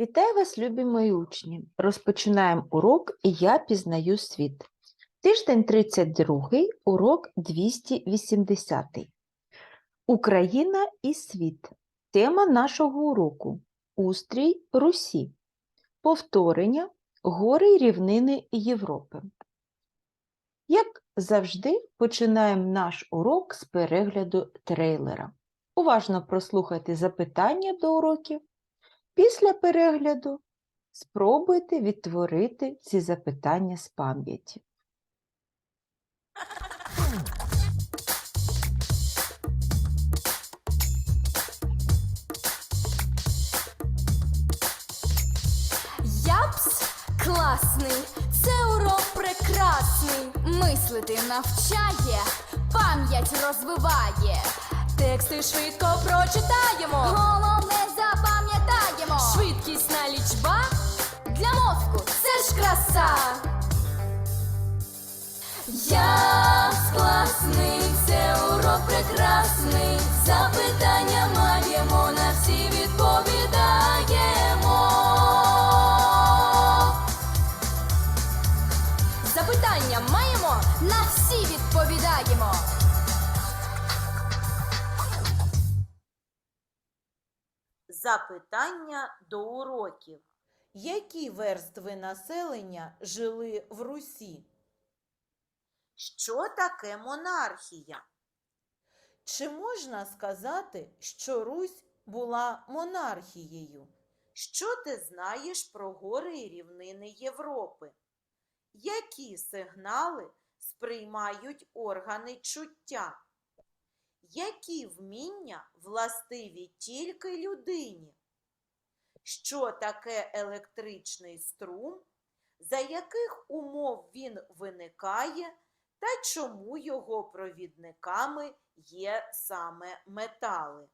Вітаю вас, любі мої учні! Розпочинаємо урок Я пізнаю світ. Тиждень 32, урок 280. Україна і світ. Тема нашого уроку Устрій Русі. Повторення Гори і рівнини Європи. Як завжди, починаємо наш урок з перегляду трейлера. Уважно прослухайте запитання до уроків. Після перегляду спробуйте відтворити ці запитання з пам'яті. Япс класний, це урок прекрасний. Мислити навчає, пам'ять розвиває. Тексти швидко прочитаємо. Головне. Швидкісна лічба для мозку це ж краса. Япс класний, це урок прекрасний. Запитання маємо, на всі відповідаємо. Запитання маємо, на всі відповідаємо. Запитання до уроків. Які верстви населення жили в Русі? Що таке монархія? Чи можна сказати, що Русь була монархією? Що ти знаєш про гори і рівнини Європи? Які сигнали сприймають органи чуття? Які вміння властиві тільки людині? Що таке електричний струм? За яких умов він виникає та чому його провідниками є саме метали?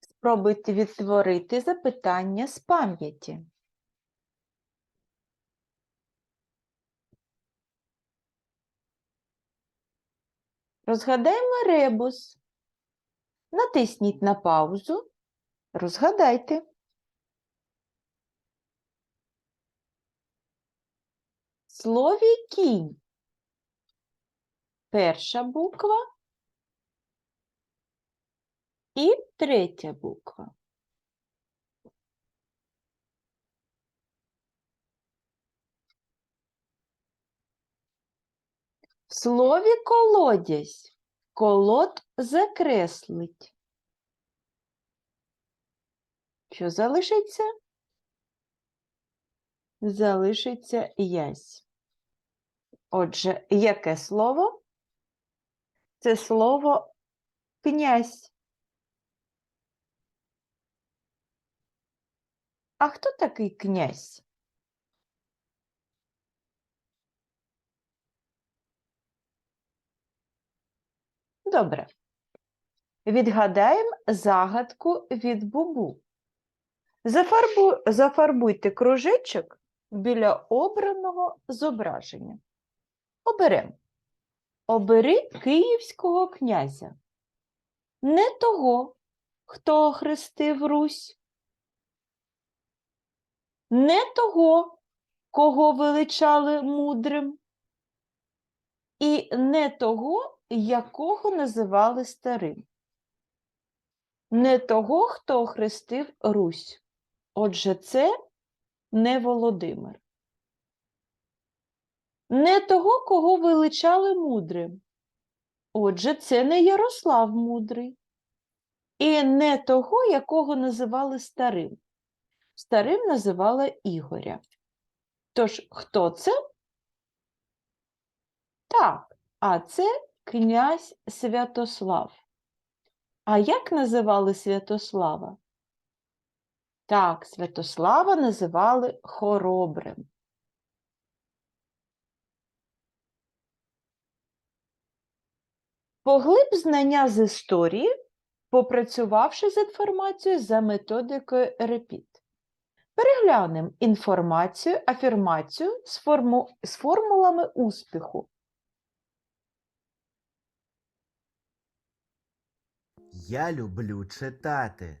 Спробуйте відтворити запитання з пам'яті. Розгадаємо ребус. Натисніть на паузу. Розгадайте. Слові кінь. Перша буква і третя буква. В слові колодязь колод закреслить. Що залишиться? Залишиться ясь. Отже, яке слово? Це слово князь. А хто такий князь? Добре. Відгадаємо загадку від бубу. Зафарбу... Зафарбуйте кружечок біля обраного зображення. Оберемо. Обери київського князя. Не того, хто охрестив Русь. Не того, кого величали мудрим. І не того, якого називали старим. Не того, хто охрестив Русь. Отже, це не Володимир. Не того, кого величали мудрим. Отже, це не Ярослав Мудрий. І не того, якого називали старим. Старим називали Ігоря. Тож, хто це? Так, а це князь Святослав. А як називали Святослава? Так, Святослава називали хоробрим. Поглиб знання з історії, попрацювавши з інформацією за методикою REPIT. Переглянемо інформацію, афірмацію з, форму... з формулами успіху. Я люблю читати.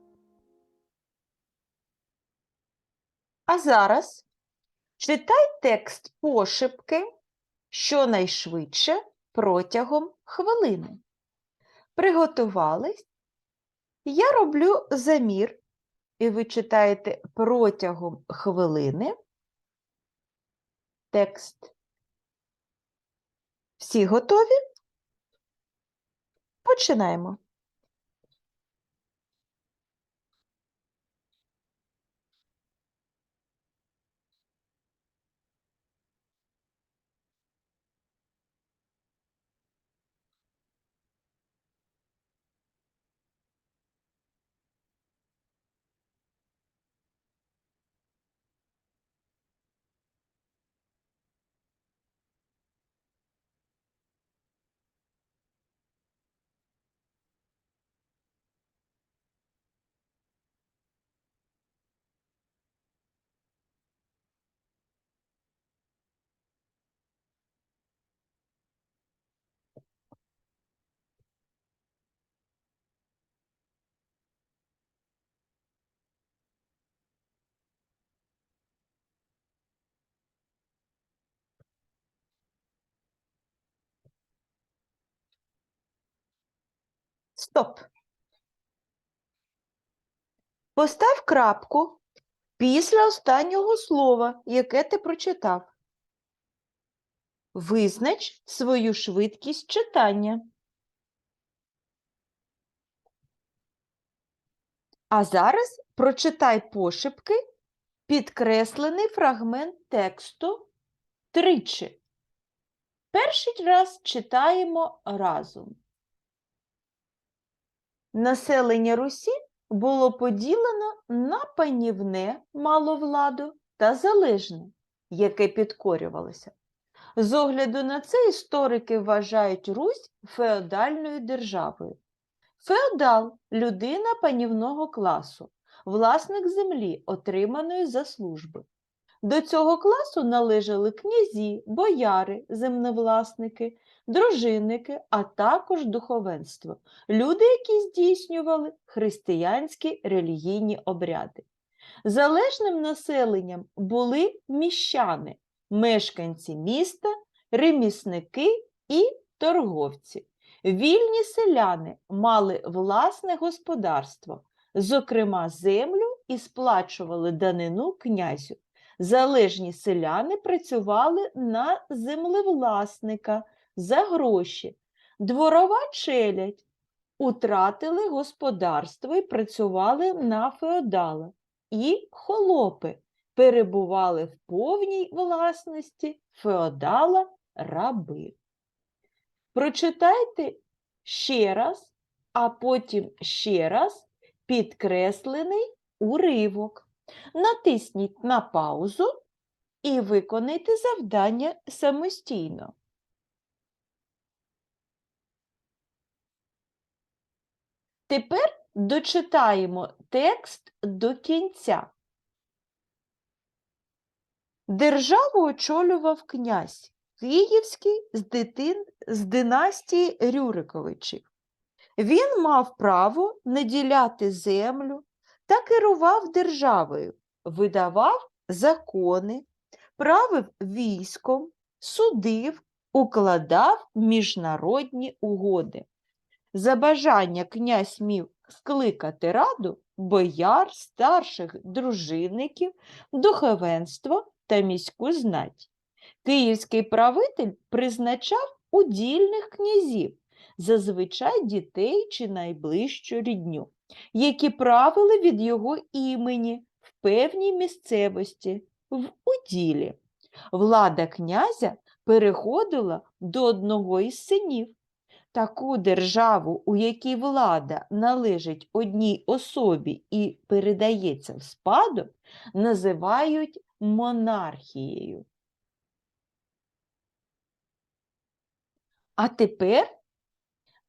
А зараз читай текст пошепки щонайшвидше протягом хвилини. Приготувались? Я роблю замір, і ви читаєте протягом хвилини текст. Всі готові? Починаємо. Стоп. Постав крапку після останнього слова, яке ти прочитав. Визнач свою швидкість читання. А зараз прочитай пошепки підкреслений фрагмент тексту тричі. Перший раз читаємо разом. Населення Русі було поділено на панівне маловладу та залежне, яке підкорювалося. З огляду на це історики вважають Русь феодальною державою. Феодал людина панівного класу, власник землі, отриманої за служби. До цього класу належали князі, бояри, землевласники, дружинники, а також духовенство люди, які здійснювали християнські релігійні обряди. Залежним населенням були міщани, мешканці міста, ремісники і торговці. Вільні селяни мали власне господарство, зокрема землю, і сплачували данину князю. Залежні селяни працювали на землевласника за гроші. Дворова челядь утратили господарство і працювали на феодала. І холопи перебували в повній власності феодала раби. Прочитайте ще раз, а потім ще раз підкреслений уривок. Натисніть на паузу і виконайте завдання самостійно. Тепер дочитаємо текст до кінця. Державу очолював князь Київський з, дитин, з династії Рюриковичів. Він мав право наділяти землю та керував державою, видавав закони, правив військом, судив, укладав міжнародні угоди. За бажання князь міг скликати раду бояр, старших дружинників, духовенство та міську знать. Київський правитель призначав удільних князів, зазвичай дітей чи найближчу рідню, які правили від його імені в певній місцевості, в уділі. Влада князя переходила до одного із синів. Таку державу, у якій влада належить одній особі і передається в спадок, називають монархією. А тепер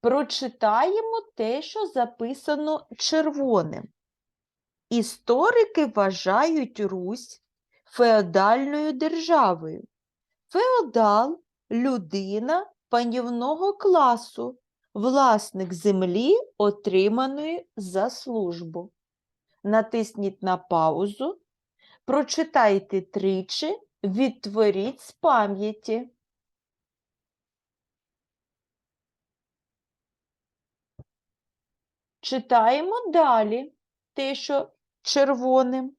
прочитаємо те, що записано червоним. Історики вважають Русь феодальною державою. Феодал людина панівного класу, власник землі, отриманої за службу. Натисніть на паузу, прочитайте тричі, відтворіть з пам'яті. Читаємо далі те, що червоним.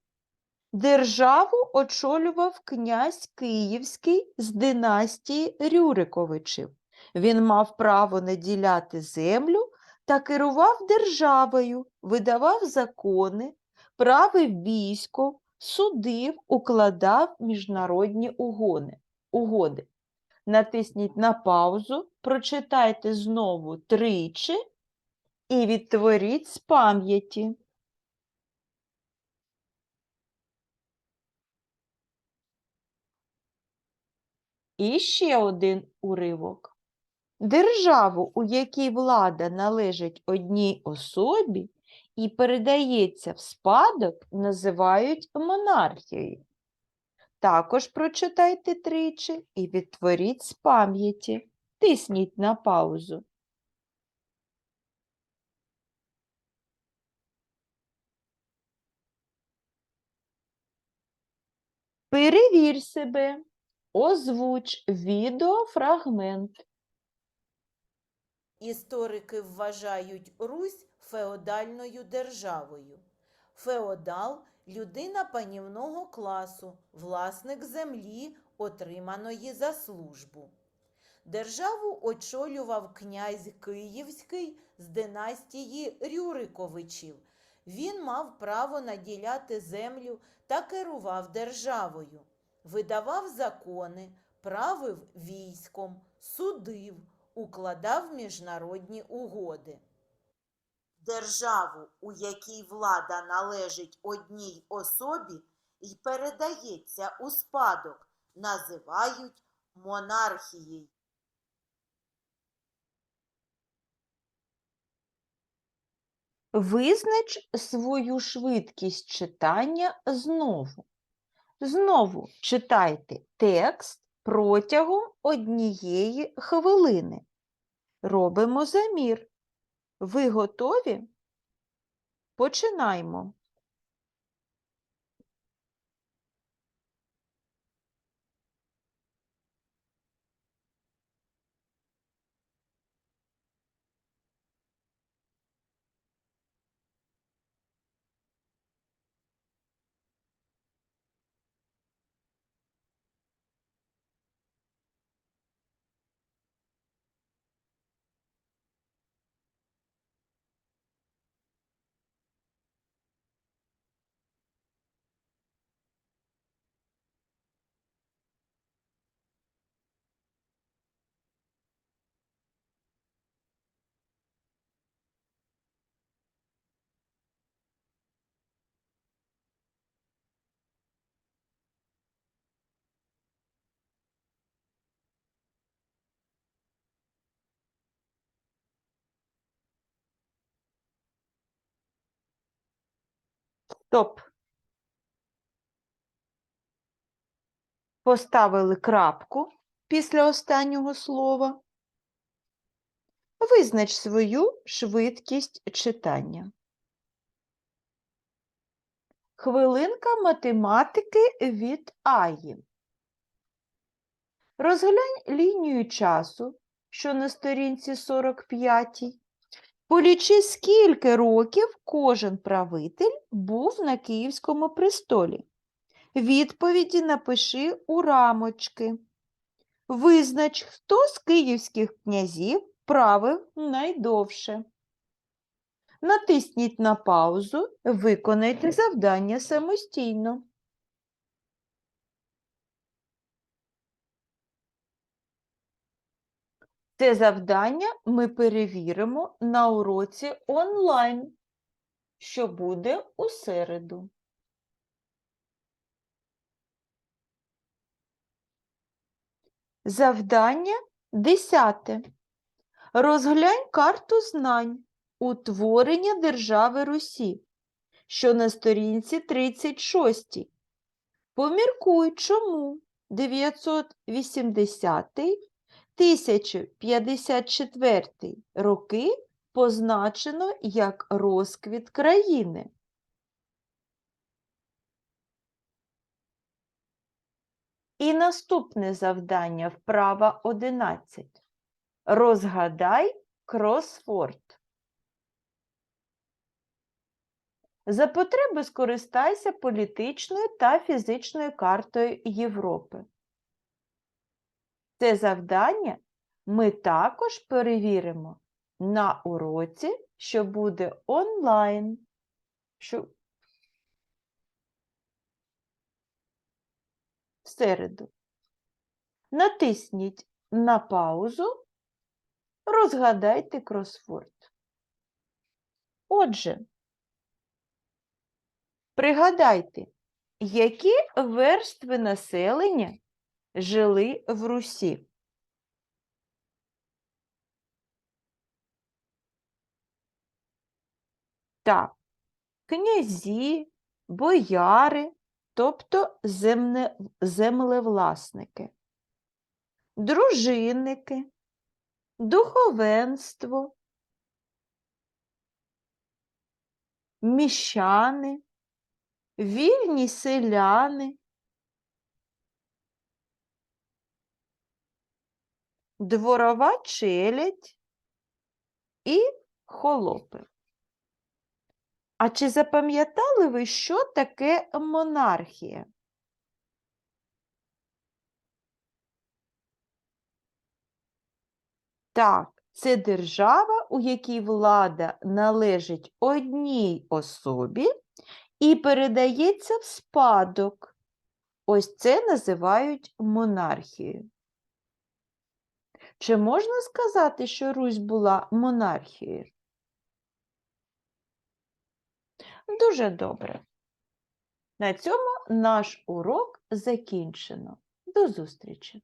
Державу очолював князь Київський з династії Рюриковичів. Він мав право наділяти землю та керував державою, видавав закони, правив військо, судив, укладав міжнародні угони, угоди. Натисніть на паузу, прочитайте знову тричі і відтворіть з пам'яті. І ще один уривок. Державу, у якій влада належить одній особі і передається в спадок, називають монархією. Також прочитайте тричі і відтворіть з пам'яті. Тисніть на паузу. Перевір себе. Озвуч відеофрагмент. Історики вважають Русь феодальною державою. Феодал людина панівного класу, власник землі, отриманої за службу. Державу очолював князь Київський з династії Рюриковичів. Він мав право наділяти землю та керував державою, видавав закони, правив військом, судив, укладав міжнародні угоди. Державу, у якій влада належить одній особі і передається у спадок, називають монархією. Визнач свою швидкість читання знову. Знову читайте текст протягом однієї хвилини. Робимо замір. Ви готові? Починаємо. Стоп. Поставили крапку після останнього слова. Визнач свою швидкість читання. Хвилинка математики від Аї. Розглянь лінію часу, що на сторінці 45. Полічи, скільки років кожен правитель був на Київському престолі. Відповіді напиши у рамочки. Визнач, хто з київських князів правив найдовше. Натисніть на паузу, виконайте завдання самостійно. Це завдання ми перевіримо на уроці онлайн, що буде у середу. Завдання десяте. Розглянь карту знань утворення держави Русі, що на сторінці 36. Поміркуй, чому 980 1054 роки позначено як розквіт країни. І наступне завдання вправа 11. Розгадай кросворд. За потреби скористайся політичною та фізичною картою Європи. Це завдання ми також перевіримо на уроці, що буде онлайн. Що... В середу. Натисніть на паузу, розгадайте кросворд. Отже, пригадайте, які верстви населення жили в Русі. Так, князі, бояри, тобто земне, землевласники, дружинники, духовенство, міщани, вільні селяни, дворова челядь і холопи. А чи запам'ятали ви, що таке монархія? Так, це держава, у якій влада належить одній особі і передається в спадок. Ось це називають монархією. Чи можна сказати, що Русь була монархією? Дуже добре. На цьому наш урок закінчено. До зустрічі!